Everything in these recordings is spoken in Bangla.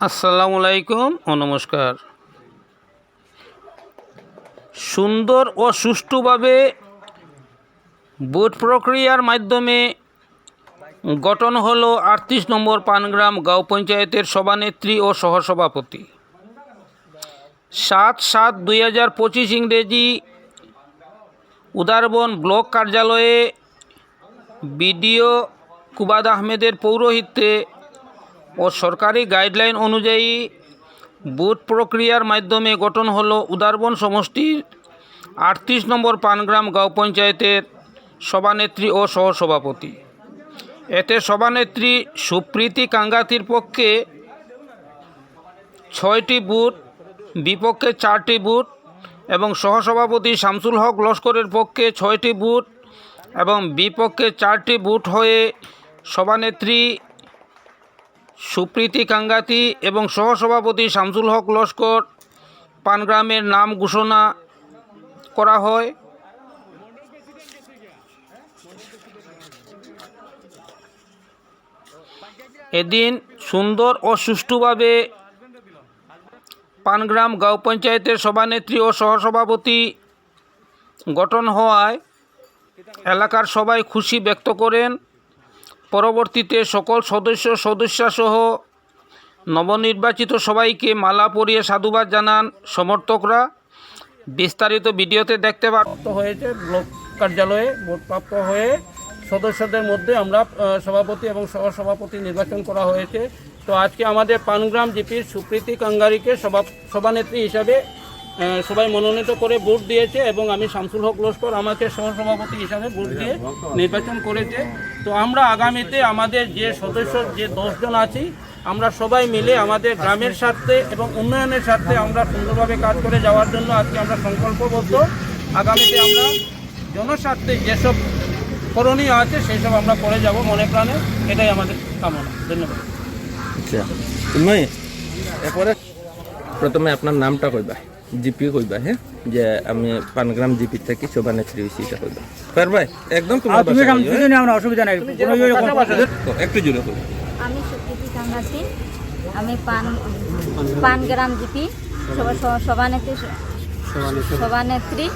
আসসালামু আলাইকুম ও নমস্কার। সুন্দর ও সুষ্ঠুভাবে ভোট প্রক্রিয়ার মাধ্যমে গঠন হল আটত্রিশ নম্বর পানগ্রাম গাঁও পঞ্চায়েতের সভানেত্রী ও সহসভাপতি। সাত সাত দুই হাজার পঁচিশ ইংরেজি উদারবন ব্লক কার্যালয়ে বিডিও কুবাদ আহমেদের পৌরোহিত্যে ও সরকারি গাইডলাইন অনুযায়ী বুথ প্রক্রিয়ার মাধ্যমে গঠন হলো উদারবন সমষ্টির আটত্রিশ নম্বর পানগ্রাম গাঁও পঞ্চায়েতের সভানেত্রী ও সহসভাপতি। এতে সভানেত্রী সুপ্রীতি কাঙ্গাতির পক্ষে ছয়টি বুথ বিপক্ষে চারটি বুথ এবং সহসভাপতি শামসুল হক লস্করের পক্ষে ছয়টি বুথ এবং বিপক্ষে চারটি বুথ হয়ে সভানেত্রী সুপ্রীতি কাঙ্গাতি এবং সহসভাপতি শামসুল হক লস্কর পানগ্রামের নাম ঘোষণা করা হয়। এদিন সুন্দর ও সুষ্ঠুভাবে পানগ্রাম গাঁও পঞ্চায়েতের সভানেত্রী ও সহসভাপতি গঠন হওয়ায় এলাকার সবাই খুশি ব্যক্ত করেন। পরবর্তীতে সকল সদস্য, সদস্যাসহ নবনির্বাচিত সবাইকে মালা পরিয়ে সাধুবাদ জানান সমর্থকরা। বিস্তারিত ভিডিওতে দেখতে প্রাপ্ত হয়েছে ব্লক কার্যালয়ে ভোটপ্রাপ্ত হয়ে সদস্যদের মধ্যে আমরা সভাপতি এবং সহসভাপতি নির্বাচন করা হয়েছে। তো আজকে আমাদের পানগ্রাম জিপির সুপ্রীতি কাঙ্গারিকে সভা সভানেত্রী হিসাবে সবাই মনোনীত করে ভোট দিয়েছে এবং আমি শামসুল হক লস্কর আমাকে সহসভাপতি হিসাবে ভোট দিয়ে নির্বাচন করেছে। তো আমরা আগামীতে আমাদের যে সদস্য, যে দশজন আছি, আমরা সবাই মিলে আমাদের গ্রামের স্বার্থে এবং উন্নয়নের স্বার্থে আমরা সুন্দরভাবে কাজ করে যাওয়ার জন্য আজকে আমরা সংকল্পবদ্ধ। আগামীতে আমরা জনস্বার্থে যেসব করণীয় আছে সেই সব আমরা করে যাব মনে প্রাণে। এটাই আমাদের কামনা। ধন্যবাদ। আচ্ছা এরপরে প্রথমে আপনার নামটা কইবা। জিপি কইবা হ্যাঁ? যে আমি পানগ্রাম জিপি থেকে সভানেত্রী হয়েছি এটা কইবা। পার ভাই একদম তোমার তুমি কাম কইবা, দুজনে আমরা অসুবিধা নাই কোনো ইয়ে একটু জোরে কইবা আমি সুকৃতি কাঙ্গাসি আমি পান পানগ্রাম জিপি সভা- সভা- সভানেত্রী সভানেত্রী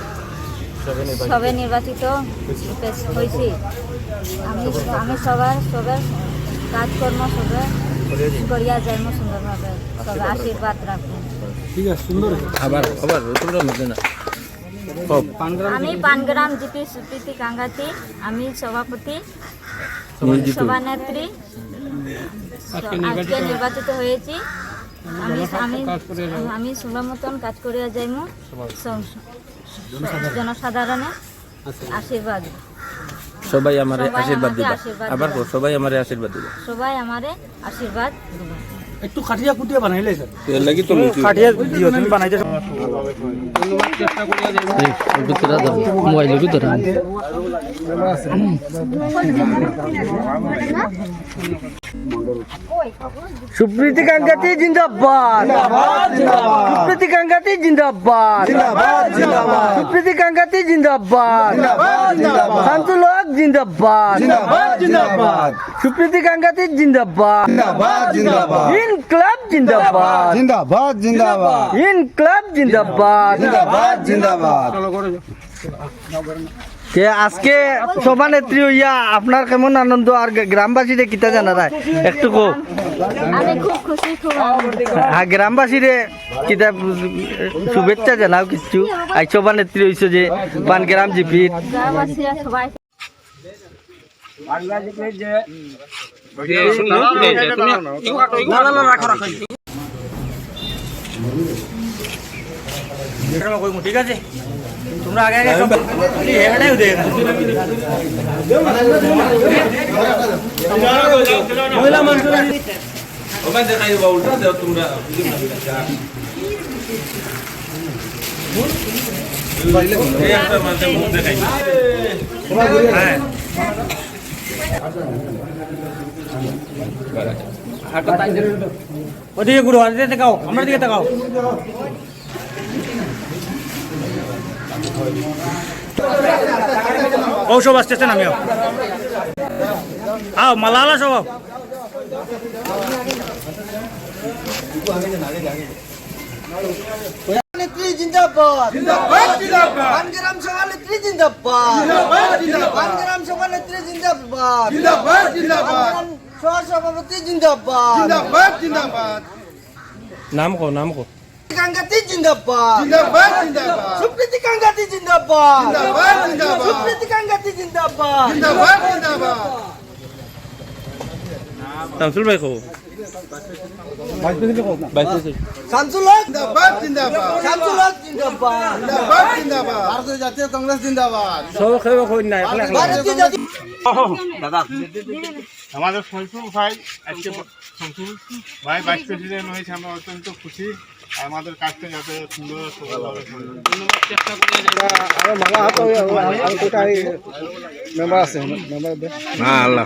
সবে নির্বাচিত। হয়েছি। আমি আমি সবার সবার কাজকর্ম সবে করিয়া যাইম সুন্দরভাবে। সবে আশীর্বাদ রাখবেন আবার আবার তোমরা মধ্যে না। আমি পানগ্রাম জিপি সুকৃতি কাঙ্গাতি আমি সভাপতি সভানেত্রী। আজকে নির্বাচিত হয়েছি। আমি আমি আমি সুন্দর মতন কাজ করিয়া যাইমু। জনসাধারণের আশীর্বাদ। সবাই আমারে আশীর্বাদ দিবা। আবার সবাই আমারে আশীর্বাদ দিবা। সবাই আমারে আশীর্বাদ দিবা। একটু খাটিয়া কুটিয়া বানাইলে স্যার এর লাগি তো খাটিয়া দিও তুমি বানাইতে সুপ্রীতি কাঙ্গাতি জিন্দাবাদ। সুপ্রীতি কাঙ্গাতি জিন্দাবাদ। সুপ্রীতি কাঙ্গাতি জিন্দাবাদ। শান্তুল হক জিন্দাবাদ। সুপ্রীতি কাঙ্গাতি জিন্দাবাদ। ইনকলাব জিন্দাবাদ। জিন্দাবাদ। জিন্দাবাদ ইনকলাব জিন্দাবাদ। জিন্দাবাদ জিন্দাবাদ। তে আজকে সভানেত্রী হইয়া আপনার কেমন আনন্দ আর গ্রামবাসীরে কিতা জানারায় একটু কো। আমি খুব খুশি খুব আনন্দিত। আর গ্রামবাসীরে কিতা শুভেচ্ছা জানাও কিছু। আই সভানেত্রী হইছে যে পানগ্রাম জিপির গ্রামবাসীরা সবাই ঠিক আছে তোমরা আগে আগে সব এখানেই উদে মহিলা মানুষ ওখানে দেখাই দিবা উল্টা দাও তোমরা এই একটা মাঝে মুখ দেখাই হ্যাঁ ওদিকে ঘুরো ওদিকে তাকাও আমার দিকে তাকাও ও সব আসতেছেন আমিও আও মালালা সব নেত্রী জিন্দাবাদ। জিন্দাবাদ পানগ্রাম সভানেত্রী জিন্দাবাদ। জিন্দাবাদ পানগ্রাম সভানেত্রী জিন্দাবাদ। জিন্দাবাদ জিন্দাবাদ। সহ সভাপতি জিন্দাবাদ। জিন্দাবাদ জিন্দাবাদ। নাম কো নাম কো কাঙ্গাতি জিন্দাবাদ জিন্দাবাদ জিন্দাবাদ সুপ্রীতি কাঙ্গাতি জিন্দাবাদ জিন্দাবাদ জিন্দাবাদ সুপ্রীতি কাঙ্গাতি জিন্দাবাদ জিন্দাবাদ জিন্দাবাদ শামসুল ভাই কো শামসুল হক জিন্দাবাদ জিন্দাবাদ শামসুল হক জিন্দাবাদ জিন্দাবাদ জিন্দাবাদ ভারতীয় জাতীয় কংগ্রেস জিন্দাবাদ সব খেয়ে কই না একলা একলা ভারতীয় জাতীয় আমাদের শমসুল ভাই আজকে ভাই ভাইস প্রেসিডেন্ট হয়েছে আমরা অত্যন্ত খুশি আমাদের কাজটা যাতে হয়। মেম্বার আছে মেম্বার না আল্লাহ